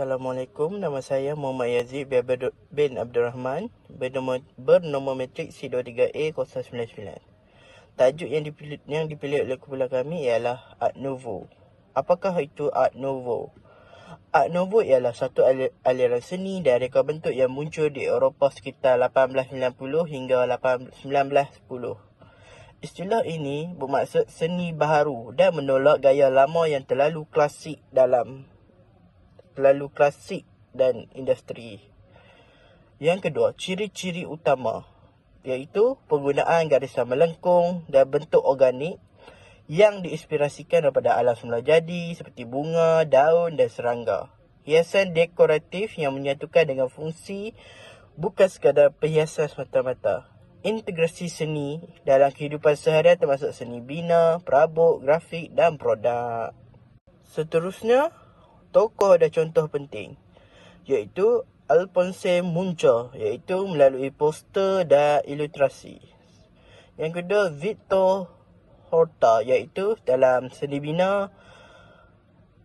Assalamualaikum. Nama saya Muhammad Yazid bin Abdul Rahman bernombor, bernombor matrik C23A099. Tajuk yang dipilih, yang dipilih oleh kumpulan kami ialah Art Nouveau. Apakah itu Art Nouveau? Art Nouveau ialah satu aliran seni dan reka bentuk yang muncul di Eropah sekitar 1890 hingga 1910. Istilah ini bermaksud seni baharu dan menolak gaya lama yang terlalu klasik dalam terlalu klasik dan industri. Yang kedua, ciri-ciri utama iaitu penggunaan garisan melengkung dan bentuk organik yang diinspirasikan daripada alam semula jadi seperti bunga, daun dan serangga. Hiasan dekoratif yang menyatukan dengan fungsi bukan sekadar perhiasan semata-mata. Integrasi seni dalam kehidupan seharian termasuk seni bina, perabot, grafik dan produk. Seterusnya, tokoh dan contoh penting iaitu Alphonse Muncha iaitu melalui poster dan ilustrasi. Yang kedua Victor Horta iaitu dalam seni bina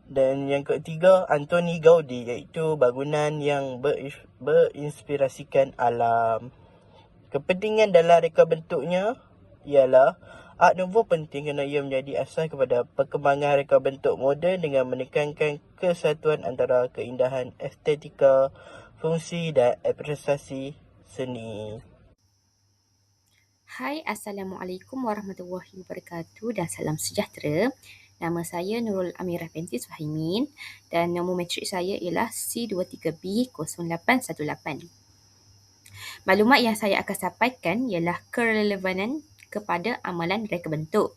dan yang ketiga Anthony Gaudi iaitu bangunan yang berinspirasikan alam. Kepentingan dalam reka bentuknya ialah Art Nouveau penting kerana ia menjadi asas kepada perkembangan reka bentuk moden dengan menekankan kesatuan antara keindahan estetika, fungsi dan apresiasi seni. Hai, Assalamualaikum warahmatullahi wabarakatuh dan salam sejahtera. Nama saya Nurul Amirah binti Suhaimin dan nombor matrik saya ialah C23B0818. Maklumat yang saya akan sampaikan ialah kerelevanan kepada amalan reka bentuk.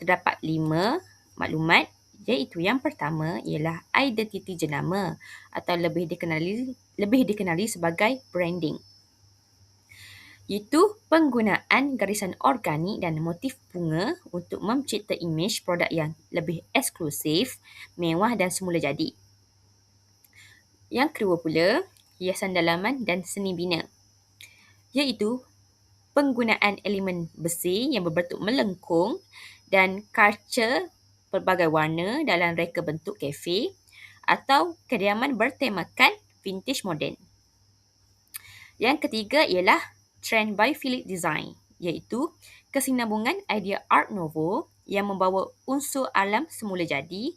Terdapat lima maklumat iaitu yang pertama ialah identiti jenama atau lebih dikenali lebih dikenali sebagai branding. Itu penggunaan garisan organik dan motif bunga untuk mencipta imej produk yang lebih eksklusif, mewah dan semula jadi. Yang kedua pula, hiasan dalaman dan seni bina. Iaitu penggunaan elemen besi yang berbentuk melengkung dan kaca pelbagai warna dalam reka bentuk kafe atau kediaman bertemakan vintage moden. Yang ketiga ialah trend by Philip Design iaitu kesinambungan idea Art Nouveau yang membawa unsur alam semula jadi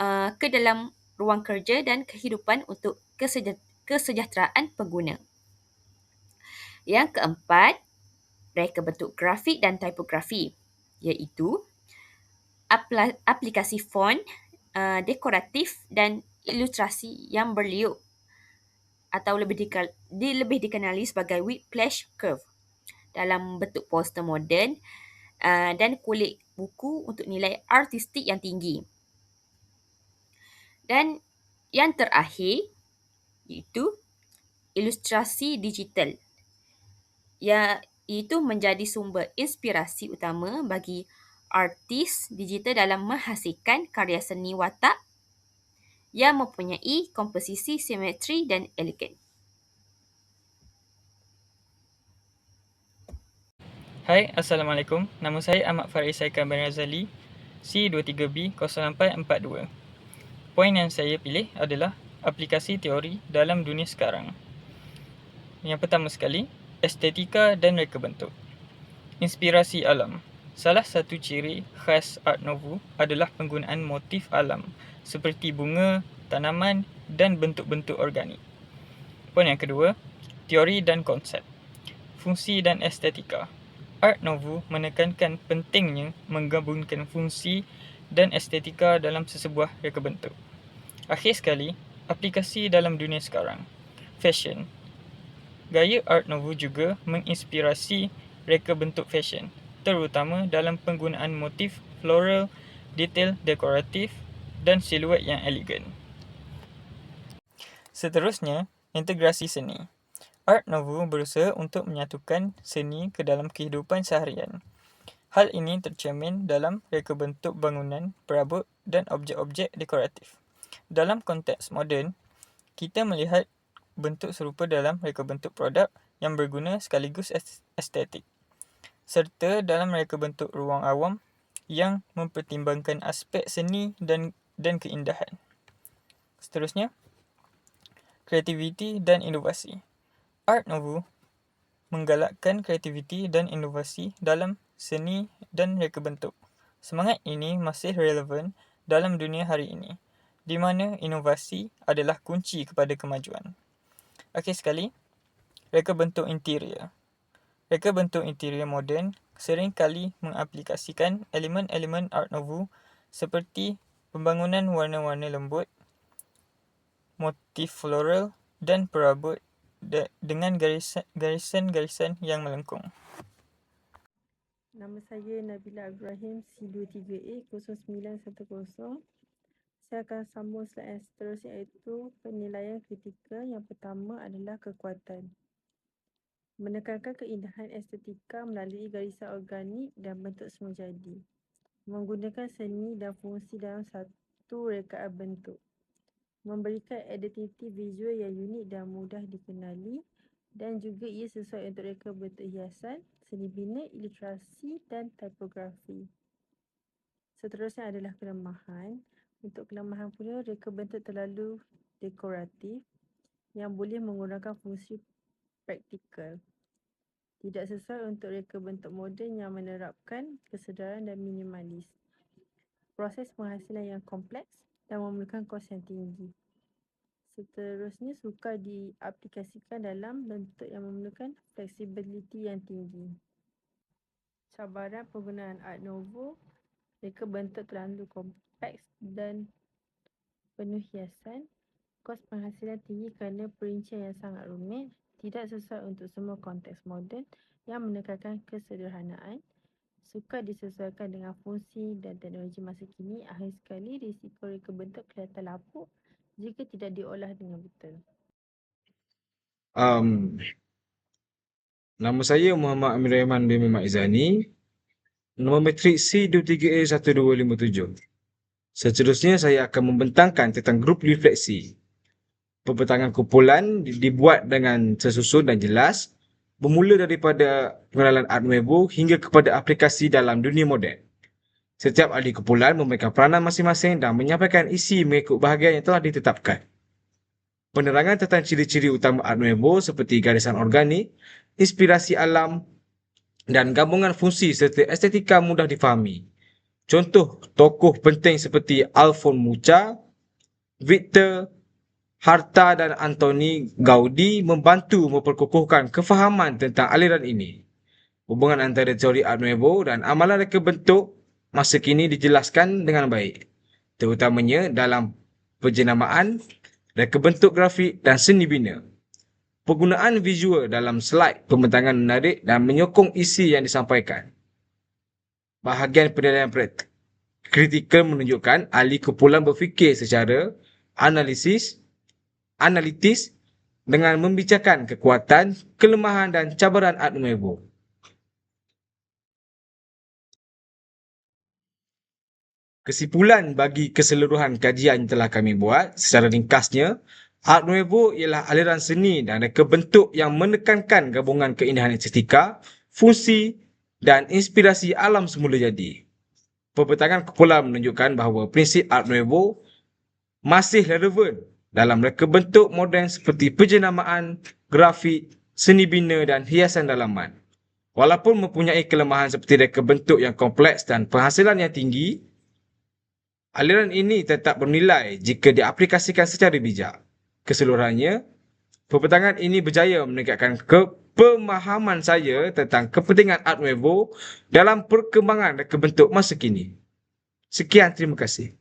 uh, ke dalam ruang kerja dan kehidupan untuk kesejahteraan pengguna. Yang keempat, reka bentuk grafik dan tipografi iaitu aplikasi font, uh, dekoratif dan ilustrasi yang berliuk atau lebih, dikal- di, lebih dikenali sebagai whiplash curve dalam bentuk poster moden uh, dan kulit buku untuk nilai artistik yang tinggi. Dan yang terakhir iaitu ilustrasi digital. Ya, itu menjadi sumber inspirasi utama bagi artis digital dalam menghasilkan karya seni watak yang mempunyai komposisi simetri dan elegan. Hai, Assalamualaikum. Nama saya Ahmad Faris Saikan bin Razali, C23B0442. Poin yang saya pilih adalah aplikasi teori dalam dunia sekarang. Yang pertama sekali, estetika dan reka bentuk. Inspirasi alam. Salah satu ciri khas Art Nouveau adalah penggunaan motif alam seperti bunga, tanaman dan bentuk-bentuk organik. Poin yang kedua, teori dan konsep. Fungsi dan estetika. Art Nouveau menekankan pentingnya menggabungkan fungsi dan estetika dalam sesebuah reka bentuk. Akhir sekali, aplikasi dalam dunia sekarang. Fashion, Gaya Art Nouveau juga menginspirasi reka bentuk fashion, terutama dalam penggunaan motif floral, detail dekoratif dan siluet yang elegan. Seterusnya, integrasi seni. Art Nouveau berusaha untuk menyatukan seni ke dalam kehidupan seharian. Hal ini tercermin dalam reka bentuk bangunan, perabot dan objek-objek dekoratif. Dalam konteks moden, kita melihat bentuk serupa dalam reka bentuk produk yang berguna sekaligus estetik serta dalam reka bentuk ruang awam yang mempertimbangkan aspek seni dan dan keindahan. Seterusnya, kreativiti dan inovasi. Art Nouveau menggalakkan kreativiti dan inovasi dalam seni dan reka bentuk. Semangat ini masih relevan dalam dunia hari ini, di mana inovasi adalah kunci kepada kemajuan. Akhir sekali, reka bentuk interior. Reka bentuk interior moden sering kali mengaplikasikan elemen-elemen Art Nouveau seperti pembangunan warna-warna lembut, motif floral dan perabot dengan garisan-garisan yang melengkung. Nama saya Nabila Ibrahim C23A 0910. Saya akan sambung slide yang seterusnya iaitu penilaian kritikal. Yang pertama adalah kekuatan. Menekankan keindahan estetika melalui garisan organik dan bentuk semula jadi. Menggunakan seni dan fungsi dalam satu rekaan bentuk memberikan identiti visual yang unik dan mudah dikenali dan juga ia sesuai untuk reka bentuk hiasan, seni bina, ilustrasi dan tipografi. Seterusnya adalah kelemahan. Untuk kelemahan pula, reka bentuk terlalu dekoratif yang boleh menggunakan fungsi praktikal. Tidak sesuai untuk reka bentuk moden yang menerapkan kesedaran dan minimalis. Proses penghasilan yang kompleks dan memerlukan kos yang tinggi. Seterusnya, sukar diaplikasikan dalam bentuk yang memerlukan fleksibiliti yang tinggi. Cabaran penggunaan Art Nouveau, mereka bentuk terlalu kompleks dan penuh hiasan. Kos penghasilan tinggi kerana perincian yang sangat rumit, tidak sesuai untuk semua konteks moden yang menekankan kesederhanaan sukar disesuaikan dengan fungsi dan teknologi masa kini, akhir sekali risiko reka bentuk kelihatan lapuk jika tidak diolah dengan betul. Um, nama saya Muhammad Amir Rahman bin Muhammad Izani. Nombor metrik C23A1257. Seterusnya saya akan membentangkan tentang grup refleksi. Pembentangan kumpulan dibuat dengan sesusun dan jelas bermula daripada pengenalan Art Nouveau hingga kepada aplikasi dalam dunia moden. Setiap ahli kumpulan memberikan peranan masing-masing dan menyampaikan isi mengikut bahagian yang telah ditetapkan. Penerangan tentang ciri-ciri utama Art Nouveau seperti garisan organik, inspirasi alam dan gabungan fungsi serta estetika mudah difahami. Contoh tokoh penting seperti Alfon Mucha, Victor Harta dan Antoni Gaudi membantu memperkukuhkan kefahaman tentang aliran ini. Hubungan antara teori Art Nouveau dan amalan reka bentuk masa kini dijelaskan dengan baik. Terutamanya dalam penjenamaan, reka bentuk grafik dan seni bina. Penggunaan visual dalam slide pembentangan menarik dan menyokong isi yang disampaikan. Bahagian penilaian kritikal menunjukkan ahli kumpulan berfikir secara analisis analitis dengan membicarakan kekuatan, kelemahan dan cabaran Art Nouveau. Kesimpulan bagi keseluruhan kajian yang telah kami buat secara ringkasnya, Art Nouveau ialah aliran seni dan reka bentuk yang menekankan gabungan keindahan estetika, fungsi dan inspirasi alam semula jadi. Pembentangan kumpulan menunjukkan bahawa prinsip Art Nouveau masih relevan dalam reka bentuk moden seperti penjenamaan, grafik, seni bina dan hiasan dalaman. Walaupun mempunyai kelemahan seperti reka bentuk yang kompleks dan penghasilan yang tinggi, aliran ini tetap bernilai jika diaplikasikan secara bijak. Keseluruhannya, pembentangan ini berjaya meningkatkan kepemahaman saya tentang kepentingan Art Nouveau dalam perkembangan reka bentuk masa kini. Sekian, terima kasih.